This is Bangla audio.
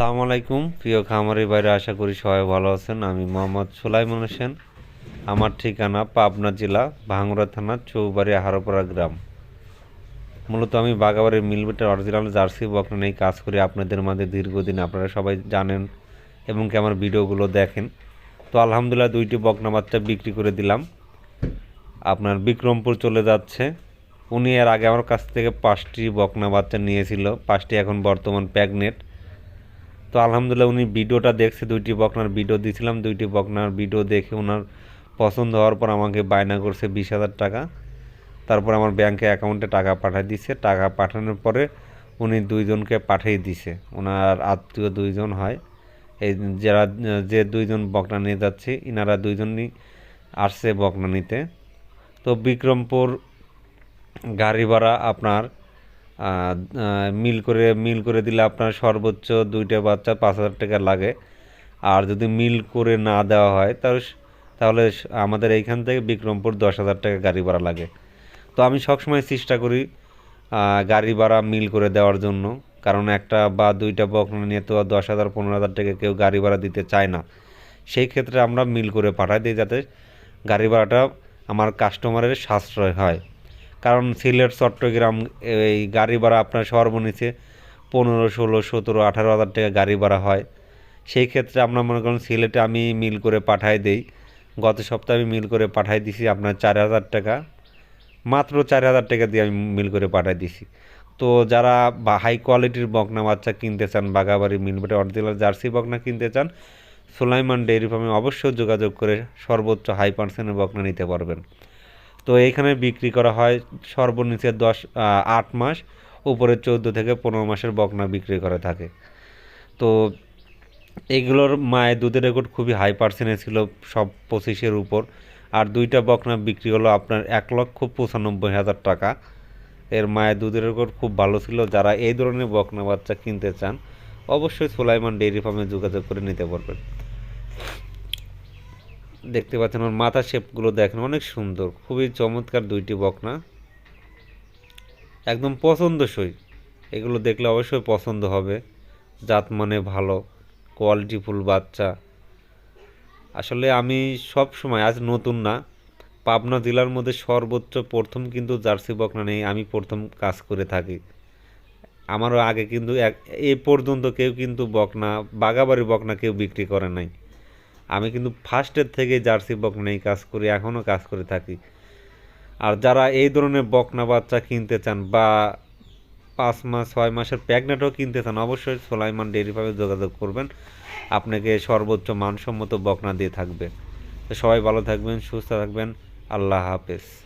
আসসালামু আলাইকুম। প্রিয় খামারি বাইরে আশা করি সবাই ভালো আছেন। আমি মোহাম্মদ সুলাইমান হোসেন। আমার ঠিকানা পাবনা জেলা, ভাঙ্গুড়া থানা, চৌবাড়ি, হারোপাড়া গ্রাম। মূলত আমি বাগাবাড়ির মিলবেটের অরিজিনাল জার্সি বকনা নিয়ে কাজ করি। আপনাদের মাঝে দীর্ঘদিন আপনারা সবাই জানেন এবং কি আমার ভিডিওগুলো দেখেন। তো আলহামদুলিল্লাহ দুইটি বকনা বাচ্চা বিক্রি করে দিলাম। আপনার বিক্রমপুর চলে যাচ্ছে। উনি এর আগে আমার কাছ থেকে পাঁচটি বকনা বাচ্চা নিয়েছিল। পাঁচটি এখন বর্তমান প্যাগনেট। তো আলহামদুলিল্লাহ উনি ভিডিওটা দেখছে, দুইটি বকনার ভিডিও দিয়েছিলাম দুইটি বকনার ভিডিও দেখে ওনার পছন্দ হওয়ার পর আমাকে বায়না করছে বিশ হাজার টাকা। তারপর আমার ব্যাংকে অ্যাকাউন্টে টাকা পাঠিয়ে দিছে, টাকা পাঠানোর পরে উনি দুইজনকে পাঠিয়ে দিছে। ওনার আত্মীয় দুইজন হয়। এই যারা, যে দুইজন বকনা নিয়ে যাচ্ছে, ইনারা দুইজনই আসছে বকনা নিতে। তো বিক্রমপুর গাড়ি ভাড়া আপনার মিল করে মিল করে দিলে আপনার সর্বোচ্চ দুইটা বাচ্চা পাঁচ হাজার টাকা লাগে। আর যদি মিল করে না দেওয়া হয় তাহলে তাহলে আমাদের এইখান থেকে বিক্রমপুর দশ হাজার টাকা গাড়ি ভাড়া লাগে। তো আমি সবসময় চেষ্টা করি গাড়ি ভাড়া মিল করে দেওয়ার জন্য। কারণ একটা বা দুইটা বকনা নিয়ে তো দশ হাজার, পনেরো হাজার টাকা কেউ গাড়ি ভাড়া দিতে চায় না। সেই ক্ষেত্রে আমরা মিল করে পাঠাই দিই যাতে গাড়ি ভাড়াটা আমার কাস্টমারের সাশ্রয় হয়। কারণ সিলেট, চট্টগ্রাম, এই গাড়ি ভাড়া আপনার সর্বনিচে পনেরো, ষোলো, সতেরো, আঠারো হাজার টাকা গাড়ি ভাড়া হয়। সেই ক্ষেত্রে আমরা মনে করেন সিলেটে আমি মিল করে পাঠাই দেই। গত সপ্তাহে আমি মিল করে পাঠাই দিছি আপনার চার হাজার টাকা। মাত্র চার হাজার টাকা দিয়ে আমি মিল করে পাঠাই দিছি। তো যারা হাই কোয়ালিটির বকনা বাচ্চা কিনতে চান বাগাবাড়ি মিলবেটে অরিজিনাল জার্সি বকনা কিনতে চান, সুলাইমান ডেয়ারি ফার্মে অবশ্যই যোগাযোগ করে সর্বোচ্চ হাই পার্সেন্টের বকনা নিতে পারবেন। তো এইখানে বিক্রি করা হয় সর্বনিচে দশ আট মাস, উপরে চৌদ্দো থেকে পনেরো মাসের বকনা বিক্রি করে থাকে। তো এগুলোর মায়ের দুধের রেকর্ড খুবই হাই পার্সেন্টেজ ছিল সব পঁচিশের উপর। আর দুইটা বকনা বিক্রি হলো আপনার এক লক্ষ পঁচানব্বই হাজার টাকা। এর মায়ের দুধের রেকর্ড খুব ভালো ছিল। যারা এই ধরনের বকনা বাচ্চা কিনতে চান, অবশ্যই সুলাইমান ডেইরি ফার্মে যোগাযোগ করে নিতে পারবেন। দেখতে পাচ্ছেন, ওর মাথা শেপগুলো দেখেন, অনেক সুন্দর, খুবই চমৎকার দুইটি বকনা। একদম পছন্দসই, এগুলো দেখলে অবশ্যই পছন্দ হবে, জাত মানে ভালো কোয়ালিটিফুল বাচ্চা। আসলে আমি সব সময়, আজ নতুন না, পাবনা জেলার মধ্যে সর্বোচ্চ প্রথম কিন্তু জার্সি বকনা নেই, আমি প্রথম কাজ করে থাকি। আমারও আগে কিন্তু এ পর্যন্ত কেউ কিন্তু বকনা বাগাবাড়ি বকনা কেউ বিক্রি করে নাই। আমি কিন্তু ফার্স্টের থেকে জার্সি বক নেই, কাজ করি, এখনও কাজ করে থাকি। আর যারা এই ধরনের বকনা বাচ্চা কিনতে চান বা পাঁচ মাস, ছয় মাসের প্যাগনেটও কিনতে চান, অবশ্যই সোলাইমান ডেয়ারি ফার্মে যোগাযোগ করবেন। আপনাকে সর্বোচ্চ মানসম্মত বকনা দিয়ে থাকবে। তো সবাই ভালো থাকবেন, সুস্থ থাকবেন। আল্লাহ হাফেজ।